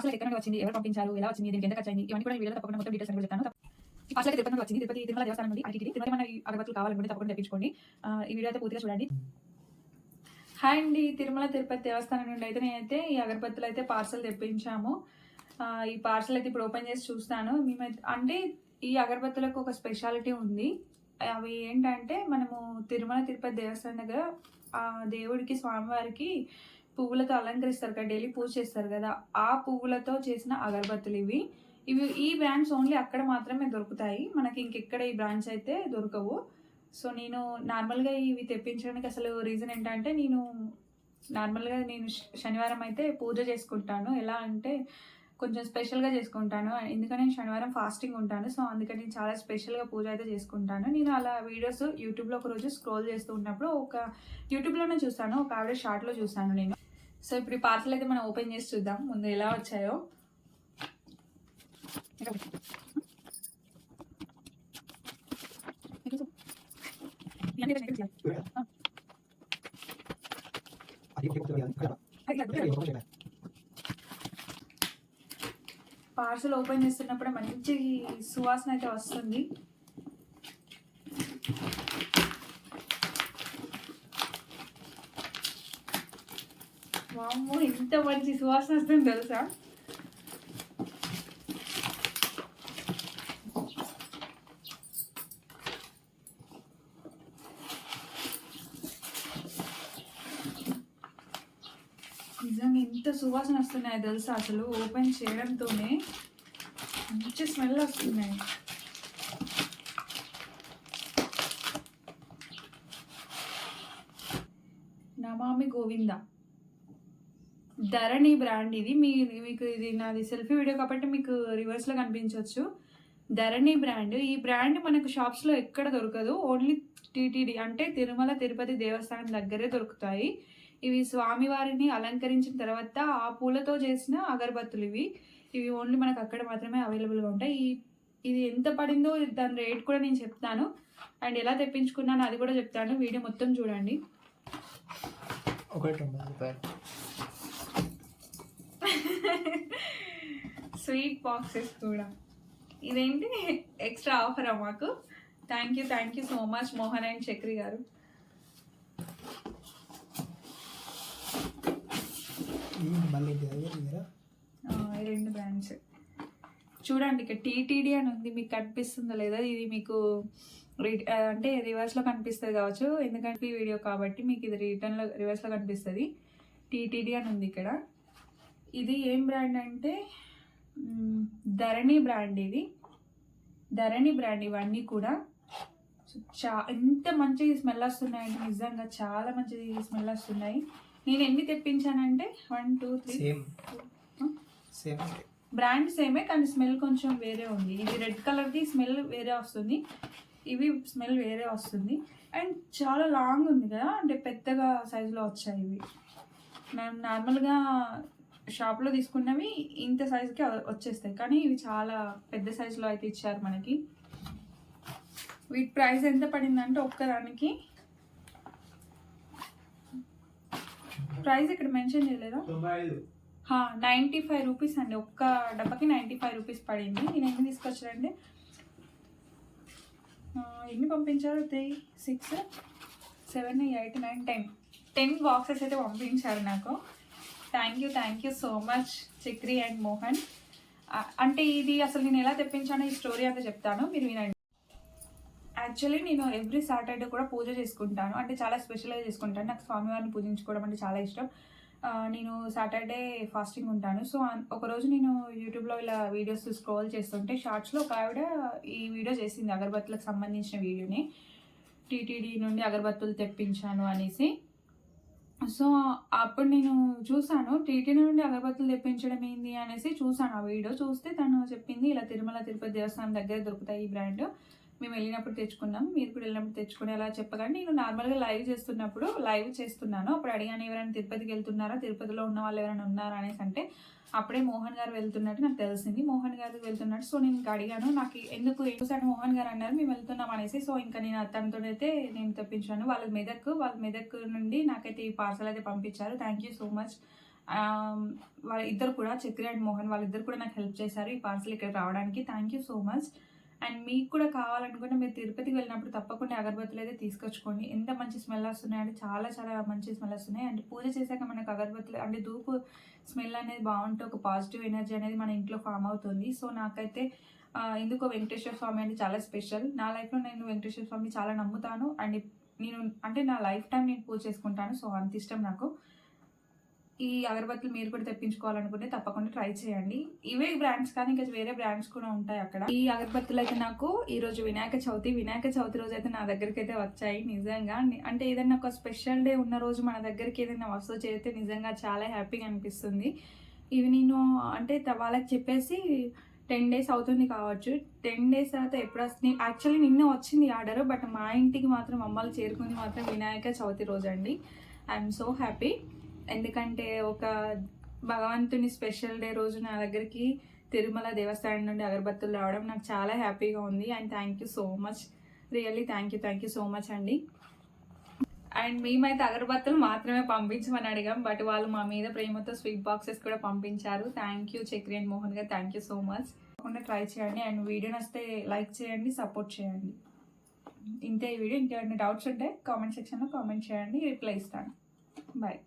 Parcel ఎక్కడ వచ్చింది. ఎవరు పంపించారు? ఎలా వచ్చింది? దీనికి ఎంత ఖర్చు అయింది? ఇవన్నీ కూడా వీడియో తప్పకుండా మొత్తం డీటెయిల్స్ అని చెప్తాను. ఈ పార్సల్ తిరుపతి వచ్చింది. తిరుపతి తిరుమల దేవస్థానం నుండి అడిగి తిరుమల మన అగరబత్తులు కావాలనుకుంటే తప్పకుండా తెప్పించుకోండి. ఈ వీడియో అయితే పూర్తిగా చూడండి. హాయ్ అండి. తిరుమల తిరుపతి దేవస్థానం నుండి అయితే నేనైతే ఈ అగరబత్తులు అయితే పార్సల్ తెప్పించాము. ఈ పార్సల్ అయితే ఇప్పుడు ఓపెన్ చేసి చూస్తాను. మేమైతే అంటే ఈ అగరబత్తులకు ఒక స్పెషాలిటీ ఉంది. అవి ఏంటంటే మనము తిరుమల తిరుపతి దేవస్థానం దగ్గర ఆ దేవుడికి స్వామివారికి పువ్వులతో అలంకరిస్తారు కదా డైలీ పూజ చేస్తారు కదా ఆ పువ్వులతో చేసిన అగరబత్తులు ఇవి. ఇవి ఈ బ్రాండ్స్ ఓన్లీ అక్కడ మాత్రమే దొరుకుతాయి. మనకి ఇంకెక్కడ ఈ బ్రాండ్స్ అయితే దొరకవు. సో నేను నార్మల్గా ఇవి తెప్పించడానికి అసలు రీజన్ ఏంటంటే నేను నార్మల్గా నేను శనివారం అయితే పూజ చేసుకుంటాను. ఎలా అంటే కొంచెం స్పెషల్గా చేసుకుంటాను. ఎందుకంటే నేను శనివారం ఫాస్టింగ్ ఉంటాను. సో అందుకని నేను చాలా స్పెషల్గా పూజ అయితే చేసుకుంటాను. నేను అలా వీడియోస్ యూట్యూబ్లో ఒక రోజు స్క్రోల్ చేస్తూ ఉన్నప్పుడు ఒక యూట్యూబ్లోనే చూసాను ఒక ఆవిడ షార్ట్లో చూసాను నేను. సో ఇప్పుడు ఈ పార్సల్ అయితే మనం ఓపెన్ చేసి చూద్దాం. ముందు ఎలా వచ్చాయో. పార్సల్ ఓపెన్ చేస్తున్నప్పుడు మంచి సువాసన అయితే వస్తుంది. వామ్మో ఎంత మంచి సువాసన వస్తుంది తెలుసా నిజంగా ఎంత సువాసన వస్తున్నాయి తెలుసా అసలు ఓపెన్ చేయడంతోనే మంచి స్మెల్ వస్తున్నాయి నమామి గోవిందా ధరణి బ్రాండ్ ఇది. మీ మీకు ఇది నాది సెల్ఫీ వీడియో కాబట్టి మీకు రివర్స్లో కనిపించవచ్చు ధరణి బ్రాండ్ ఈ బ్రాండ్ మనకు షాప్స్లో ఎక్కడ దొరకదు. ఓన్లీ టీటీడీ అంటే తిరుమల తిరుపతి దేవస్థానం దగ్గరే దొరుకుతాయి. ఇవి స్వామివారిని అలంకరించిన తర్వాత ఆ పూలతో చేసిన అగరబత్తులు ఇవి. ఇవి ఓన్లీ మనకు అక్కడ మాత్రమే అవైలబుల్గా ఉంటాయి. ఈ ఇది ఎంత పడిందో దాని రేట్ కూడా నేను చెప్తాను. అండ్ ఎలా తెప్పించుకున్నాను అది కూడా చెప్తాను. వీడియో మొత్తం చూడండి. ఒకటి స్వీట్ బాక్సెస్ కూడా. ఇదేంటి? ఎక్స్ట్రా ఆఫరా మాకు? Thank you thank you so much Mohan and Chakri గారు. రెండు బ్రాండ్స్ చూడండి ఇక్కడ టీటీడీ అని ఉంది. మీకు కనిపిస్తుందో లేదా ఇది మీకు అంటే రివర్స్లో కనిపిస్తుంది కావచ్చు. ఎందుకంటే ఈ వీడియో కాబట్టి మీకు ఇది రిటర్న్లో రివర్స్లో కనిపిస్తుంది. టీటీడీ అని ఉంది ఇక్కడ. ఇది ఏం బ్రాండ్ అంటే ధరణి బ్రాండ్ ఇది. ధరణి బ్రాండ్ ఇవన్నీ కూడా. చా ఎంత మంచి స్మెల్ వస్తున్నాయంటే నిజంగా చాలా మంచి స్మెల్ వస్తున్నాయి. నేను ఎన్ని తెప్పించానంటే one two three. Same brand సేమే కానీ స్మెల్ కొంచెం వేరే ఉంది. ఇది రెడ్ కలర్ది స్మెల్ వేరే వస్తుంది. ఇవి స్మెల్ వేరే వస్తుంది. అండ్ చాలా లాంగ్ ఉంది కదా అంటే పెద్దగా సైజులో వచ్చాయి ఇవి. మనం నార్మల్గా షాప్లో తీసుకున్నవి ఇంత సైజుకి వచ్చేస్తాయి. కానీ ఇవి చాలా పెద్ద సైజులో అయితే ఇచ్చారు మనకి. వీటి ప్రైస్ ఎంత పడిందంటే ఒక్కదానికి? ప్రైస్ ఇక్కడ మెన్షన్ చేయలేదా? నైంటీ ఫైవ్ రూపీస్ అండి. ఒక్క డబ్బాకి నైంటీ ఫైవ్ రూపీస్ పడింది. నేను ఎన్ని తీసుకొచ్చానండి ఎన్ని పంపించారు? Three six seven eight nine ten. Ten boxes అయితే పంపించారు నాకు. Thank you thank you so much Chakri and Mohan అంటే ఇది అసలు నేను ఎలా తెప్పించానో ఈ స్టోరీ అంతా చెప్తాను. మీరు వినండి. యాక్చువల్లీ నేను ఎవ్రీ సాటర్డే కూడా పూజ చేసుకుంటాను. అంటే చాలా స్పెషల్గా చేసుకుంటాను. నాకు స్వామివారిని పూజించుకోవడం అంటే చాలా ఇష్టం. నేను సాటర్డే ఫాస్టింగ్ ఉంటాను. సో ఒకరోజు నేను యూట్యూబ్లో ఇలా వీడియోస్ స్క్రోల్ చేస్తుంటే షార్ట్స్లో ఒక ఆవిడ ఈ వీడియో చేసింది అగరబత్తులకు సంబంధించిన వీడియోని టీటీడీ నుండి అగరబత్తులు తెప్పించాను అనేసి. సో అప్పుడు నేను చూసాను టీటీ నుండి అగరబత్తులు తెప్పించడం ఏంది అనేసి చూసాను ఆ వీడియో. చూస్తే తను చెప్పింది ఇలా తిరుమల తిరుపతి దేవస్థానం దగ్గర దొరుకుతాయి ఈ బ్రాండ్. మేము వెళ్ళినప్పుడు తెచ్చుకున్నాం. మీరు కూడా వెళ్ళినప్పుడు తెచ్చుకుని అలా చెప్పగానే నేను నార్మల్గా లైవ్ చేస్తున్నప్పుడు లైవ్ చేస్తున్నాను. అప్పుడు అడిగాను ఎవరైనా తిరుపతికి వెళ్తున్నారా? తిరుపతిలో ఉన్న వాళ్ళు ఎవరైనా ఉన్నారా? అనేసి అంటే అప్పుడే మోహన్ గారు వెళ్తున్నట్టు నాకు తెలిసింది. మోహన్ గారు వెళ్తున్నట్టు సో నేను ఇంకా అడిగాను నాకు ఎందుకు చూసాను మోహన్ గారు అన్నారు మేము వెళ్తున్నాం అనేసి. సో ఇంకా నేను తనతో అయితే నేను తెప్పించాను. వాళ్ళ మెదక్ వాళ్ళ మెదక్ నుండి నాకైతే ఈ పార్సల్ అయితే పంపించారు. థ్యాంక్ యూ సో మచ్ వాళ్ళ ఇద్దరు కూడా చక్రి అండ్ మోహన్ వాళ్ళిద్దరు కూడా నాకు హెల్ప్ చేశారు ఈ పార్సల్ ఇక్కడ రావడానికి. Thank you so much and మీకు కూడా కావాలనుకుంటే మీరు తిరుపతికి వెళ్ళినప్పుడు తప్పకుండా అగరబత్తులు అయితే తీసుకొచ్చుకోండి. ఎంత మంచి స్మెల్ వస్తున్నాయి అంటే చాలా చాలా మంచి స్మెల్ వస్తున్నాయి. అండ్ పూజ చేశాక మనకు అగరబత్తులు అంటే ధూపు స్మెల్ అనేది బాగుంటే ఒక పాజిటివ్ ఎనర్జీ అనేది మన ఇంట్లో ఫామ్ అవుతుంది. సో నాకైతే ఎందుకో వెంకటేశ్వర స్వామి అంటే చాలా స్పెషల్. నా లైఫ్లో నేను వెంకటేశ్వర స్వామిని చాలా నమ్ముతాను. అండ్ నేను అంటే నా లైఫ్ టైం నేను పూజ చేసుకుంటాను. సో అంత ఇష్టం నాకు. ఈ అగరబత్తులు మీరు కూడా తెప్పించుకోవాలనుకుంటే తప్పకుండా ట్రై చేయండి. ఇవే బ్రాండ్స్ కానీ ఇంకా వేరే బ్రాండ్స్ కూడా ఉంటాయి అక్కడ. ఈ అగరబత్తులు అయితే నాకు ఈ రోజు వినాయక చవితి వినాయక చవితి రోజు అయితే నా దగ్గరికి అయితే వచ్చాయి నిజంగా. అంటే ఏదైనా ఒక స్పెషల్ డే ఉన్న రోజు మన దగ్గరికి ఏదైనా వస్తువు చేస్తే నిజంగా చాలా హ్యాపీగా అనిపిస్తుంది. ఇవి నేను అంటే త- వాళ్ళకి చెప్పేసి టెన్ డేస్ అవుతుంది కావచ్చు. టెన్ డేస్ తర్వాత ఎప్పుడు వస్తుంది యాక్చువల్లీ నిన్న వచ్చింది ఆర్డర్ బట్ మా ఇంటికి మాత్రం అమ్మాలు చేరుకుంది మాత్రం వినాయక చవితి రోజు అండి. ఐఎమ్ సో హ్యాపీ ఎందుకంటే ఒక భగవంతుని స్పెషల్ డే రోజు నా దగ్గరికి తిరుమల దేవస్థానం నుండి అగరబత్తులు రావడం నాకు చాలా హ్యాపీగా ఉంది. And thank you so much really thank you thank you so much అండి. అండ్ మేమైతే అగరబత్తులు మాత్రమే పంపించమని అడిగాం బట్ వాళ్ళు మా మీద ప్రేమతో స్వీట్ బాక్సెస్ కూడా పంపించారు. Thank you Chakri and Mohan గారు. థ్యాంక్ యూ సో మచ్ తప్పకుండా ట్రై చేయండి. అండ్ వీడియో నచ్చితే లైక్ చేయండి సపోర్ట్ చేయండి. ఇంతే ఈ వీడియో. ఇంకేమైనా డౌట్స్ ఉంటే కామెంట్ సెక్షన్లో కామెంట్ చేయండి. రిప్లై ఇస్తాను. బాయ్